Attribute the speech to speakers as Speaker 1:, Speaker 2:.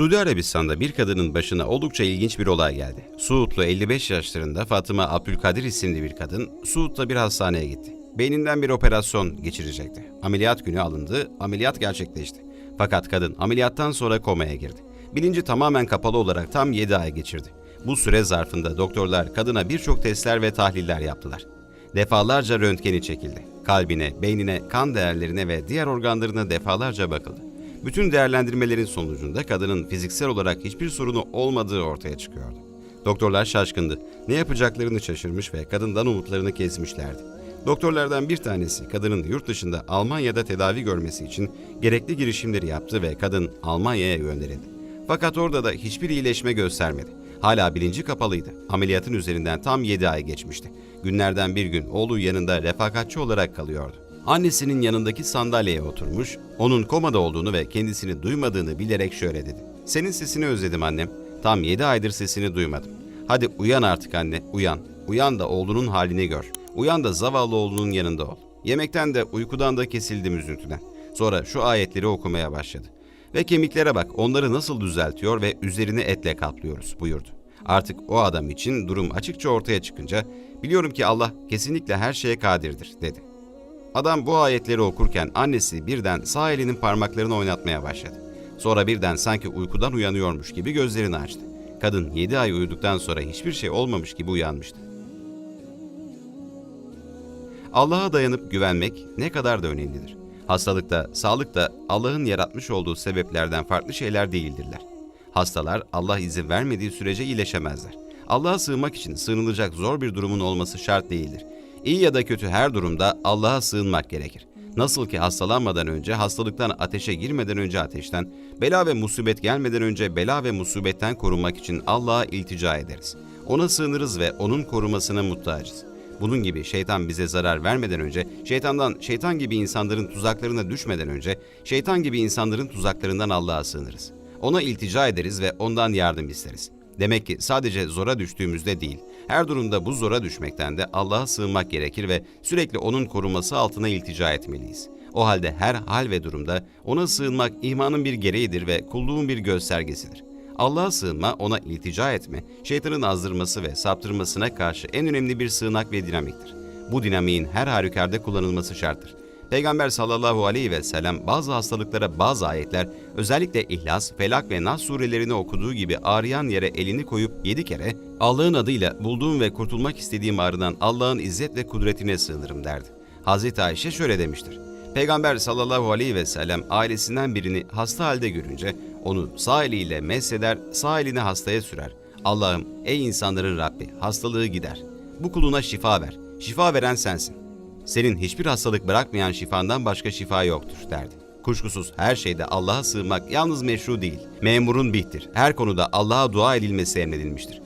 Speaker 1: Suudi Arabistan'da bir kadının başına oldukça ilginç bir olay geldi. Suudlu 55 yaşlarında Fatıma Abdülkadir isimli bir kadın Suud'da bir hastaneye gitti. Beyninden bir operasyon geçirecekti. Ameliyat günü alındı, ameliyat gerçekleşti. Fakat kadın ameliyattan sonra komaya girdi. Bilinci tamamen kapalı olarak tam 7 ay geçirdi. Bu süre zarfında doktorlar kadına birçok testler ve tahliller yaptılar. Defalarca röntgeni çekildi. Kalbine, beynine, kan değerlerine ve diğer organlarına defalarca bakıldı. Bütün değerlendirmelerin sonucunda kadının fiziksel olarak hiçbir sorunu olmadığı ortaya çıkıyordu. Doktorlar şaşkındı. Ne yapacaklarını şaşırmış ve kadından umutlarını kesmişlerdi. Doktorlardan bir tanesi kadının yurt dışında Almanya'da tedavi görmesi için gerekli girişimleri yaptı ve kadın Almanya'ya gönderildi. Fakat orada da hiçbir iyileşme göstermedi. Hala bilinci kapalıydı. Ameliyatın üzerinden tam 7 ay geçmişti. Günlerden bir gün oğlu yanında refakatçi olarak kalıyordu. Annesinin yanındaki sandalyeye oturmuş, onun komada olduğunu ve kendisini duymadığını bilerek şöyle dedi. Senin sesini özledim annem. Tam 7 aydır sesini duymadım. Hadi uyan artık anne, uyan. Uyan da oğlunun halini gör. Uyan da zavallı oğlunun yanında ol. Yemekten de uykudan da kesildim üzüntüden. Sonra şu ayetleri okumaya başladı. Ve kemiklere bak onları nasıl düzeltiyor ve üzerini etle kaplıyoruz buyurdu. Artık o adam için durum açıkça ortaya çıkınca biliyorum ki Allah kesinlikle her şeye kadirdir dedi. Adam bu ayetleri okurken annesi birden sağ elinin parmaklarını oynatmaya başladı. Sonra birden sanki uykudan uyanıyormuş gibi gözlerini açtı. Kadın 7 ay uyuduktan sonra hiçbir şey olmamış gibi uyanmıştı. Allah'a dayanıp güvenmek ne kadar da önemlidir. Hastalıkta, sağlıkta Allah'ın yaratmış olduğu sebeplerden farklı şeyler değildirler. Hastalar Allah izin vermediği sürece iyileşemezler. Allah'a sığınmak için sığınılacak zor bir durumun olması şart değildir. İyi ya da kötü her durumda Allah'a sığınmak gerekir. Nasıl ki hastalanmadan önce, hastalıktan ateşe girmeden önce ateşten, bela ve musibet gelmeden önce bela ve musibetten korunmak için Allah'a iltica ederiz. Ona sığınırız ve onun korumasına muhtacız. Bunun gibi şeytan bize zarar vermeden önce, şeytandan, şeytan gibi insanların tuzaklarına düşmeden önce, şeytan gibi insanların tuzaklarından Allah'a sığınırız. Ona iltica ederiz ve ondan yardım isteriz. Demek ki sadece zora düştüğümüzde değil, her durumda bu zora düşmekten de Allah'a sığınmak gerekir ve sürekli onun koruması altına iltica etmeliyiz. O halde her hal ve durumda ona sığınmak imanın bir gereğidir ve kulluğun bir göstergesidir. Allah'a sığınma, ona iltica etme, şeytanın azdırması ve saptırmasına karşı en önemli bir sığınak ve dinamiktir. Bu dinamiğin her halükarda kullanılması şarttır. Peygamber sallallahu aleyhi ve sellem bazı hastalıklara bazı ayetler, özellikle İhlas, Felak ve Nas surelerini okuduğu gibi ağrıyan yere elini koyup yedi kere, Allah'ın adıyla bulduğum ve kurtulmak istediğim ağrıdan Allah'ın izzet ve kudretine sığınırım derdi. Hazreti Ayşe şöyle demiştir. Peygamber sallallahu aleyhi ve sellem ailesinden birini hasta halde görünce onu sağ eliyle mesheder, sağ elini hastaya sürer. Allah'ım ey insanların Rabbi hastalığı gider. Bu kuluna şifa ver. Şifa veren sensin. Senin hiçbir hastalık bırakmayan şifandan başka şifa yoktur derdi. Kuşkusuz her şeyde Allah'a sığınmak yalnız meşru değil. Memurun bihtir. Her konuda Allah'a dua edilmesi emredilmiştir.